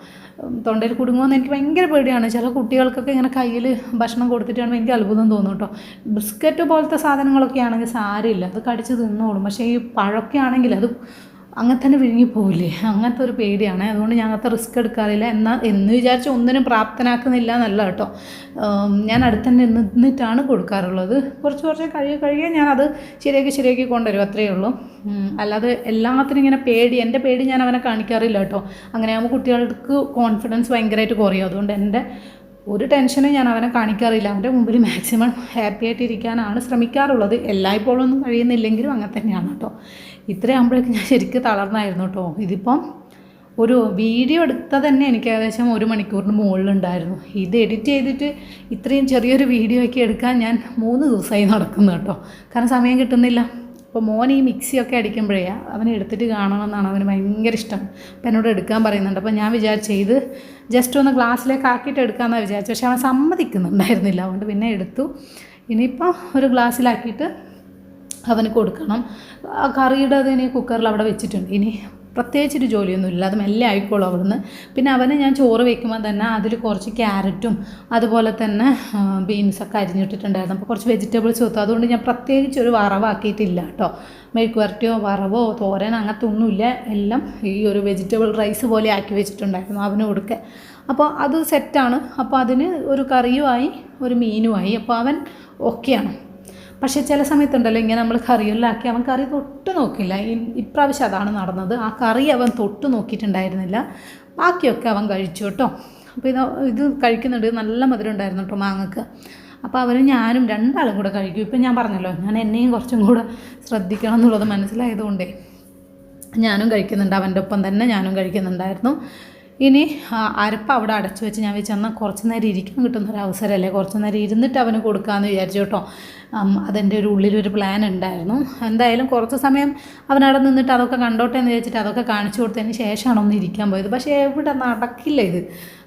തൊണ്ടയിൽ കുടുങ്ങുമെന്ന് എനിക്ക് ഭയങ്കര പേടിയാണ്. ചില കുട്ടികൾക്കൊക്കെ ഇങ്ങനെ കയ്യിൽ ഭക്ഷണം കൊടുത്തിട്ടാണ് എനിക്ക് അത്ഭുതം തോന്നും കേട്ടോ. ബിസ്ക്കറ്റ് പോലത്തെ സാധനങ്ങളൊക്കെ ആണെങ്കിൽ സാരമില്ല. അത് കടിച്ച് തിന്നോളും. പക്ഷേ ഈ പഴമൊക്കെ ആണെങ്കിൽ അത് അങ്ങനെ തന്നെ വിഴുങ്ങി പോവില്ലേ അങ്ങനത്തെ ഒരു പേടിയാണ്. അതുകൊണ്ട് ഞാൻ അങ്ങനത്തെ റിസ്ക് എടുക്കാറില്ല. എന്നാൽ എന്ന് വിചാരിച്ച് ഒന്നിനും പ്രാപ്തനാക്കുന്നില്ല എന്നല്ല കേട്ടോ. ഞാൻ അടുത്ത് തന്നെ നിന്നിട്ടാണ് കൊടുക്കാറുള്ളത്. കുറച്ച് കുറച്ച് കഴിയ കഴിയ ഞാനത് ശരിയാക്കി ശരിയാക്കി കൊണ്ടുവരും അത്രയേ ഉള്ളൂ. അല്ലാതെ എല്ലാത്തിനും ഇങ്ങനെ പേടി എന്റെ പേടി ഞാൻ അവനെ കാണിക്കാറില്ല കേട്ടോ. അങ്ങനെ ആകുമ്പോൾ കുട്ടികൾക്ക് കോൺഫിഡൻസ് ഭയങ്കരമായിട്ട് കുറയും. അതുകൊണ്ട് എന്റെ ഒരു ടെൻഷനും ഞാൻ അവനെ കാണിക്കാറില്ല. അവന്റെ മുമ്പിൽ മാക്സിമം ഹാപ്പി ആയിട്ടിരിക്കാനാണ് ശ്രമിക്കാറുള്ളത്. എല്ലായ്പ്പോഴും ഒന്നും കഴിയുന്നില്ലെങ്കിലും അങ്ങനെ തന്നെയാണ് കേട്ടോ. ഇത്രയാകുമ്പോഴേക്കും ഞാൻ ശരിക്കും തളർന്നായിരുന്നു കേട്ടോ. ഇതിപ്പം ഒരു വീഡിയോ എടുത്തത് തന്നെ എനിക്ക് ഏകദേശം ഒരു മണിക്കൂറിന് മുകളിലുണ്ടായിരുന്നു. ഇത് എഡിറ്റ് ചെയ്തിട്ട് ഇത്രയും ചെറിയൊരു വീഡിയോ ഒക്കെ എടുക്കാൻ ഞാൻ മൂന്ന് ദിവസമായി നടക്കുന്നു കേട്ടോ. കാരണം സമയം കിട്ടുന്നില്ല. അപ്പോൾ മോൻ ഈ മിക്സിയൊക്കെ അടിക്കുമ്പോഴേ അവനെ എടുത്തിട്ട് കാണണമെന്നാണ് അവന് ഭയങ്കര ഇഷ്ടം. അപ്പം എന്നോട് എടുക്കാൻ പറയുന്നുണ്ട്. അപ്പോൾ ഞാൻ വിചാരിച്ചു ഇത് ജസ്റ്റ് ഒന്ന് ഗ്ലാസ്സിലേക്ക് ആക്കിയിട്ട് എടുക്കാമെന്നാണ് വിചാരിച്ചത്. പക്ഷേ അവൻ സമ്മതിക്കുന്നുണ്ടായിരുന്നില്ല. അതുകൊണ്ട് പിന്നെ എടുത്തു. ഇനിയിപ്പോൾ ഒരു ഗ്ലാസ്സിലാക്കിയിട്ട് അവന് കൊടുക്കണം. ആ കറിയുടെ അത് ഇനി കുക്കറിൽ അവിടെ വെച്ചിട്ടുണ്ട്. ഇനി പ്രത്യേകിച്ചൊരു ജോലിയൊന്നുമില്ല അത് മെല്ലെ ആയിക്കോളും അവിടുന്ന്. പിന്നെ അവന് ഞാൻ ചോറ് വെക്കുമ്പോൾ തന്നെ അതിൽ കുറച്ച് ക്യാരറ്റും അതുപോലെ തന്നെ ബീൻസൊക്കെ അരിഞ്ഞിട്ടിട്ടുണ്ടായിരുന്നു. അപ്പോൾ കുറച്ച് വെജിറ്റബിൾസ് വെത്തു അതുകൊണ്ട് ഞാൻ പ്രത്യേകിച്ച് ഒരു വറവാക്കിയിട്ടില്ല കേട്ടോ. മെഴുക്ക് വരട്ടിയോ വറവോ തോരൻ അങ്ങനത്തെ ഒന്നുമില്ല. എല്ലാം ഈ ഒരു വെജിറ്റബിൾ റൈസ് പോലെ ആക്കി വെച്ചിട്ടുണ്ടായിരുന്നു അവന് കൊടുക്കുക അപ്പോൾ അത് സെറ്റാണ് അപ്പോൾ അതിന് ഒരു കറിയുമായി ഒരു മീനുമായി. അപ്പോൾ അവൻ ഓക്കെയാണ് പക്ഷേ ചില സമയത്തുണ്ടല്ലോ ഇങ്ങനെ നമ്മൾ കറിയിലാക്കി അവൻ കറി തൊട്ട് നോക്കില്ല. ഇപ്രാവശ്യം അതാണ് നടന്നത്. ആ കറി അവൻ തൊട്ട് നോക്കിയിട്ടുണ്ടായിരുന്നില്ല. ബാക്കിയൊക്കെ അവൻ കഴിച്ചു കേട്ടോ. അപ്പോൾ ഇത് ഇത് കഴിക്കുന്നുണ്ട്. നല്ല മധുരം ഉണ്ടായിരുന്നു കേട്ടോ മാങ്ങക്ക്. അപ്പോൾ അവനും ഞാനും രണ്ടാളും കൂടെ കഴിക്കും. ഇപ്പം ഞാൻ പറഞ്ഞല്ലോ ഞാൻ എന്നെയും കുറച്ചും കൂടെ ശ്രദ്ധിക്കണം എന്നുള്ളത് മനസ്സിലായതുകൊണ്ടേ ഞാനും കഴിക്കുന്നുണ്ട്. അവന്റെ ഒപ്പം തന്നെ ഞാനും കഴിക്കുന്നുണ്ടായിരുന്നു. ഇനി അരപ്പ് അവിടെ അടച്ചു വെച്ച് ഞാൻ വെച്ച് കുറച്ച് നേരം ഇരിക്കാൻ കിട്ടുന്ന ഒരു അവസരമല്ലേ കുറച്ച് നേരം ഇരുന്നിട്ട് അവന് കൊടുക്കാമെന്ന് വിചാരിച്ചു കേട്ടോ. അതെന്റെ ഒരു ഉള്ളിലൊരു പ്ലാൻ ഉണ്ടായിരുന്നു. എന്തായാലും കുറച്ച് സമയം അവനവിടെ നിന്നിട്ട് അതൊക്കെ കണ്ടോട്ടെ എന്ന് വിചാരിച്ചിട്ട് അതൊക്കെ കാണിച്ചു കൊടുത്തതിന് ശേഷമാണ് ഒന്ന് ഇരിക്കാൻ പോയത്. പക്ഷേ എവിടെ നടക്കില്ല ഇത്.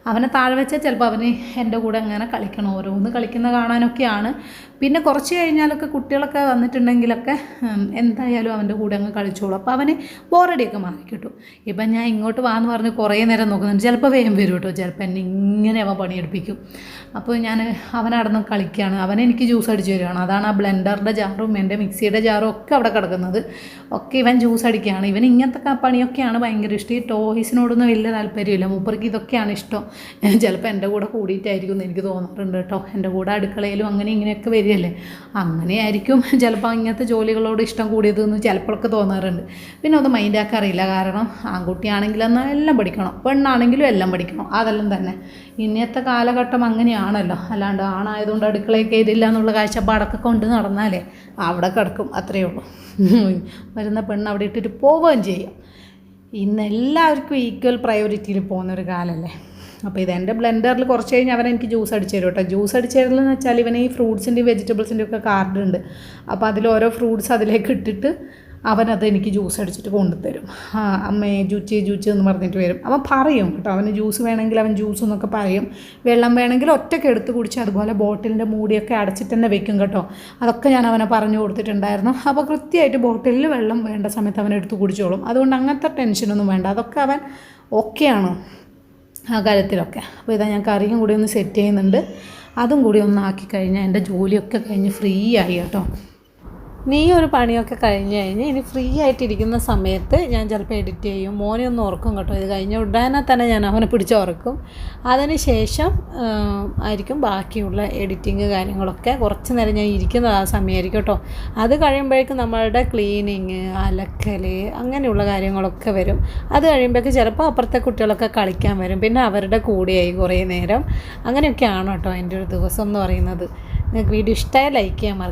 അവനെ താഴെ വെച്ചാൽ ചിലപ്പോൾ അവന് എന്റെ കൂടെ അങ്ങനെ കളിക്കണം ഓരോന്ന് കളിക്കുന്ന കാണാനൊക്കെയാണ്. പിന്നെ കുറച്ച് കഴിഞ്ഞാലൊക്കെ കുട്ടികളൊക്കെ വന്നിട്ടുണ്ടെങ്കിലൊക്കെ എന്തായാലും അവന്റെ കൂടെ അങ്ങ് കളിച്ചോളൂ. അപ്പോൾ അവന് ബോറടിയൊക്കെ മാറി കിട്ടും. ഇപ്പം ഞാൻ ഇങ്ങോട്ട് വാന്ന് പറഞ്ഞ് കുറേ നേരം നോക്കുന്നുണ്ട്. ചിലപ്പോൾ വേഗം വരും കേട്ടോ. ചിലപ്പോൾ എന്നെ ഇങ്ങനെ അവൻ പണിയെടുപ്പിക്കും. അപ്പോൾ ഞാൻ അവനടന്ന് കളിക്കുകയാണ്. അവൻ എനിക്ക് ജ്യൂസ് അടിച്ച് തരികയാണ് അതാണ് ആ ബ്ലെൻഡറിന്റെ ജാറും എന്റെ മിക്സിയുടെ ജാറും ഒക്കെ അവിടെ കിടക്കുന്നത്. ഒക്കെ ഇവൻ ജ്യൂസ് അടിക്കുകയാണ്. ഇവൻ ഇങ്ങനത്തെ പണിയൊക്കെയാണ് ഭയങ്കര ഇഷ്ടം. ഈ ടോയ്സിനോടൊന്നും വലിയ താല്പര്യമില്ല. മൂപ്പർക്ക് ഇതൊക്കെയാണ് ഇഷ്ടം. <laughs> ചിലപ്പോൾ എന്റെ കൂടെ കൂടിയിട്ടായിരിക്കും എന്ന് എനിക്ക് തോന്നാറുണ്ട് കേട്ടോ. എന്റെ കൂടെ അടുക്കളയിലും അങ്ങനെ ഇങ്ങനെയൊക്കെ വരികയല്ലേ? അങ്ങനെയായിരിക്കും <laughs> ചിലപ്പോൾ ഇങ്ങനത്തെ ജോലികളോട് ഇഷ്ടം കൂടിയതെന്ന് ചിലപ്പോഴൊക്കെ തോന്നാറുണ്ട്. പിന്നെ അത് മൈൻഡാക്കാറില്ല കാരണം ആൺകുട്ടിയാണെങ്കിലും എല്ലാം പഠിക്കണം. പെണ്ണാണെങ്കിലും എല്ലാം പഠിക്കണം. അതെല്ലാം തന്നെ. ഇന്നത്തെ കാലഘട്ടം അങ്ങനെയാണല്ലോ. അല്ലാണ്ട് ആണായതുകൊണ്ട് അടുക്കളയിൽ കയറില്ല എന്നുള്ള കാഴ്ചപ്പാടൊക്കെ കൊണ്ട് നടന്നാലേ അവിടെ കിടക്കും. അത്രയേ ഉള്ളൂ. <laughs> വരുന്ന പെണ്ണ് അവിടെ ഇട്ടിട്ട് പോവുകയും ചെയ്യും. ഇന്ന് എല്ലാവർക്കും ഈക്വൽ പ്രയോറിറ്റിയിൽ പോകുന്ന ഒരു കാലമല്ലേ? അപ്പോൾ ഇത് എന്റെ ബ്ലെൻഡറിൽ കുറച്ച് കഴിഞ്ഞ് അവൻ എനിക്ക് ജ്യൂസ് അടിച്ചു തരും കേട്ടോ. ജ്യൂസ് അടിച്ചു തരുന്നതെന്ന് വെച്ചാൽ ഇവന് ഈ ഫ്രൂട്ട്സിന്റെയും വെജിറ്റബിൾസിന്റെയും ഒക്കെ കാർഡ് ഉണ്ട്. അപ്പോൾ അതിൽ ഓരോ ഫ്രൂട്ട്സ് അതിലേക്ക് ഇട്ടിട്ട് അവനത് എനിക്ക് ജ്യൂസ് അടിച്ചിട്ട് കൊണ്ടുതരും. ആ അമ്മേ ജൂച്ചി ജൂച്ചി എന്ന് പറഞ്ഞിട്ട് വരും. അവൻ പറയും കേട്ടോ അവന് ജ്യൂസ് വേണമെങ്കിൽ അവൻ ജ്യൂസ് എന്നൊക്കെ പറയും. വെള്ളം വേണമെങ്കിൽ ഒറ്റയ്ക്ക് എടുത്ത് കുടിച്ച് അതുപോലെ ബോട്ടിലിന്റെ മൂടിയൊക്കെ അടച്ചിട്ട് തന്നെ വെക്കും കേട്ടോ. അതൊക്കെ ഞാൻ അവനെ പറഞ്ഞു കൊടുത്തിട്ടുണ്ടായിരുന്നു. അപ്പോൾ കൃത്യമായിട്ട് ബോട്ടിലിൽ വെള്ളം വേണ്ട സമയത്ത് അവൻ എടുത്ത് കുടിച്ചോളും. അതുകൊണ്ട് അങ്ങനത്തെ ടെൻഷനൊന്നും വേണ്ട. അതൊക്കെ അവൻ ഓക്കെയാണ് ആ കാര്യത്തിലൊക്കെ. അപ്പോൾ ഇതാ ഞാൻ കറിയും കൂടി ഒന്ന് സെറ്റ് ചെയ്യുന്നുണ്ട്. അതും കൂടി ഒന്ന് ആക്കി കഴിഞ്ഞാൽ എന്റെ ജോലിയൊക്കെ കഴിഞ്ഞ് ഫ്രീ ആയി കേട്ടോ. നീ ഒരു പണിയൊക്കെ കഴിഞ്ഞ് കഴിഞ്ഞ് ഇനി ഫ്രീ ആയിട്ടിരിക്കുന്ന സമയത്ത് ഞാൻ ചിലപ്പോൾ എഡിറ്റ് ചെയ്യും. മോനെ ഒന്ന് ഓർക്കും കേട്ടോ. ഇത് കഴിഞ്ഞ ഉടനെ തന്നെ ഞാൻ അവനെ പിടിച്ച് ഉറക്കും. അതിന് ശേഷം ആയിരിക്കും ബാക്കിയുള്ള എഡിറ്റിങ് കാര്യങ്ങളൊക്കെ. കുറച്ച് നേരം ഞാൻ ഇരിക്കുന്നത് ആ സമയമായിരിക്കും കേട്ടോ. അത് കഴിയുമ്പോഴേക്കും നമ്മളുടെ ക്ലീനിങ് അലക്കൽ അങ്ങനെയുള്ള കാര്യങ്ങളൊക്കെ വരും. അത് കഴിയുമ്പോഴേക്കും ചിലപ്പോൾ അപ്പുറത്തെ കുട്ടികളൊക്കെ കളിക്കാൻ വരും. പിന്നെ അവരുടെ കൂടെയായി കുറേ നേരം. അങ്ങനെയൊക്കെയാണ് കേട്ടോ എന്റെ ഒരു ദിവസം എന്ന് പറയുന്നത്. നിങ്ങൾക്ക് വീഡിയോ ഇഷ്ടമായ ലൈക്ക് ചെയ്യാൻ മറക്കും